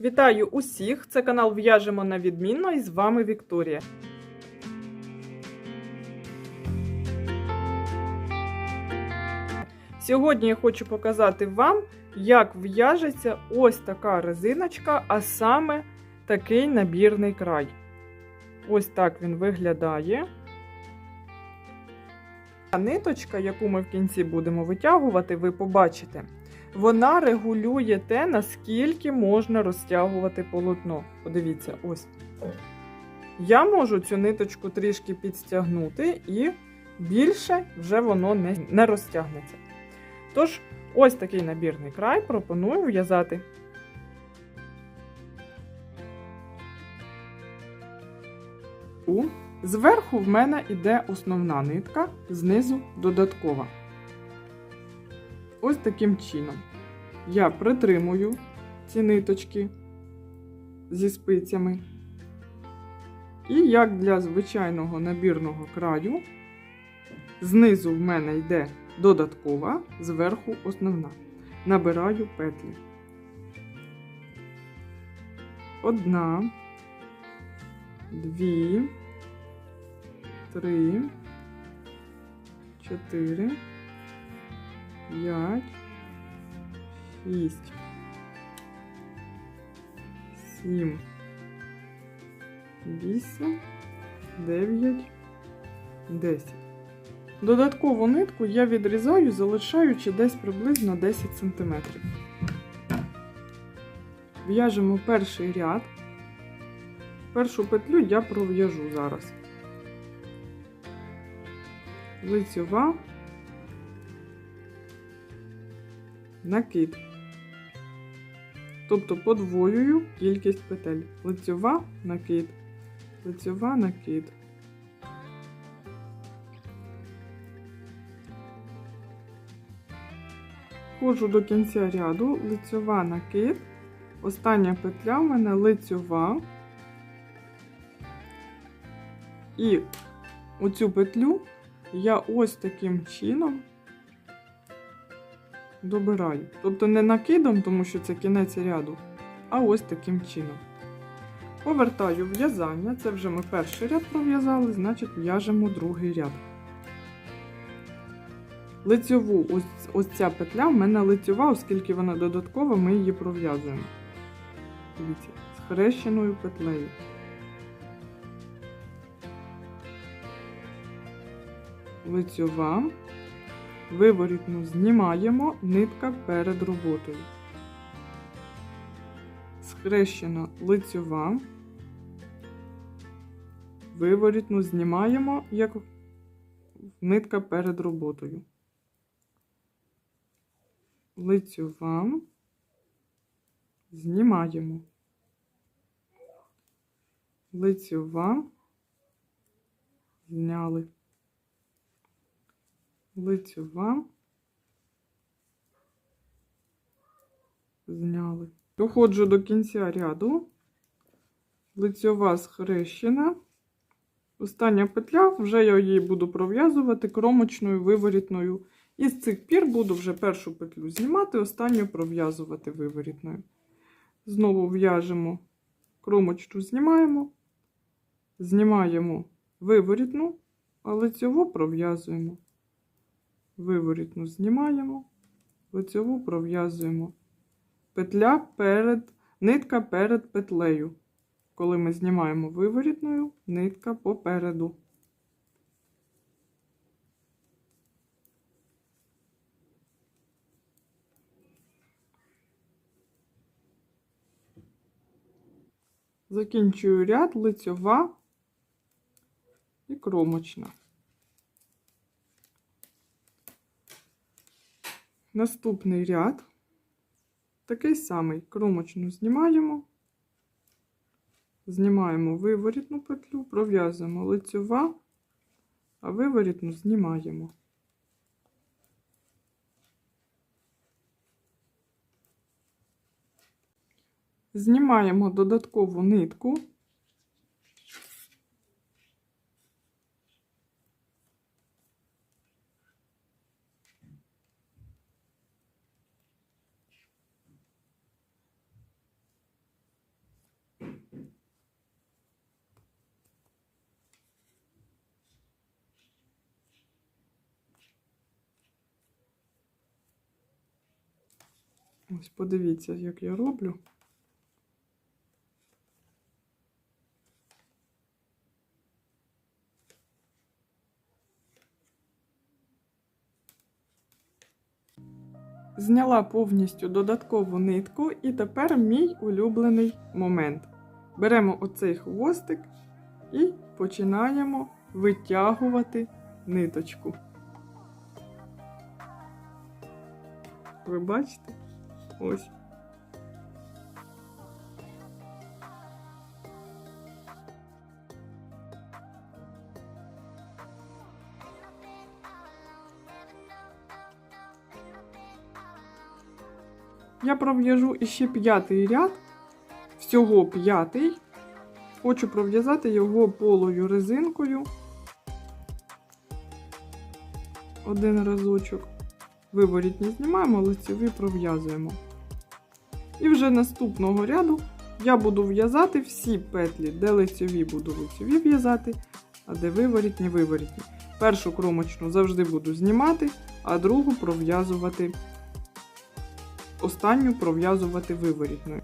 Вітаю усіх! Це канал В'яжемо на відмінно і з вами Вікторія. Сьогодні я хочу показати вам, як в'яжеться ось така резиночка, а саме такий набірний край. Ось так він виглядає. А ниточка, яку ми в кінці будемо витягувати, ви побачите. Вона регулює те, наскільки можна розтягувати полотно. Подивіться, ось. Я можу цю ниточку трішки підстягнути, і більше вже воно не, не розтягнеться. Тож, ось такий набірний край пропоную в'язати. Зверху в мене йде основна нитка, знизу додаткова. Ось таким чином я притримую ці ниточки зі спицями. І як для звичайного набірного краю, знизу в мене йде додаткова, зверху основна. Набираю петлі. Одна, дві, три, чотири. 5, 6, 7, 8, 9, 10. Додаткову нитку я відрізаю, залишаючи десь приблизно 10 см. В'яжемо перший ряд. Першу петлю я пров'яжу зараз. Лицьова накид. Тобто подвоюю кількість петель. Лицьова накид, лицьова накид. Ходжу до кінця ряду, лицьова накид. Остання петля в мене лицьова. І оцю петлю я ось таким чином добираю. Тобто не накидом, тому що це кінець ряду, а ось таким чином. Повертаю в'язання, це вже ми перший ряд пров'язали, значить в'яжемо другий ряд. Лицьову, ось, ось ця петля в мене лицьова, оскільки вона додаткова, ми її пров'язуємо. Дивіться, з хрещеною петлею. Лицьова. Виворітну знімаємо нитка перед роботою. Схрещена лицьова. Виворітну знімаємо як нитка перед роботою. Лицьова. Знімаємо. Лицьова. Зняли лицьова, зняли. Доходжу до кінця ряду, лицьова схрещена. Остання петля, вже я її буду пров'язувати кромочною виворітною. І з цих пір буду вже першу петлю знімати, останню пров'язувати виворітною. Знову в'яжемо кромочну знімаємо, знімаємо виворітну, а лицьову пров'язуємо виворітну знімаємо, лицьову пров'язуємо. Петля перед, нитка перед петлею. Коли ми знімаємо виворітною, нитка попереду. Закінчую ряд лицьова і кромочна. Наступний ряд, такий самий кромочну знімаємо, знімаємо виворітну петлю, пров'язуємо лицьова, а виворітну знімаємо. Знімаємо додаткову нитку. Ось подивіться, як я роблю. Зняла повністю додаткову нитку, і тепер мій улюблений момент. Беремо оцей хвостик і починаємо витягувати ниточку. Ви бачите? Ось. Я пров'яжу іще п'ятий ряд, всього п'ятий. Хочу пров'язати його полою резинкою. Один разочок. Виворітні знімаємо, лицеві пров'язуємо. І вже наступного ряду я буду в'язати всі петлі, де лицеві буду лицеві в'язати, а де виворітні виворітні. Першу кромочну завжди буду знімати, а другу пров'язувати. Останню пров'язувати виворітною.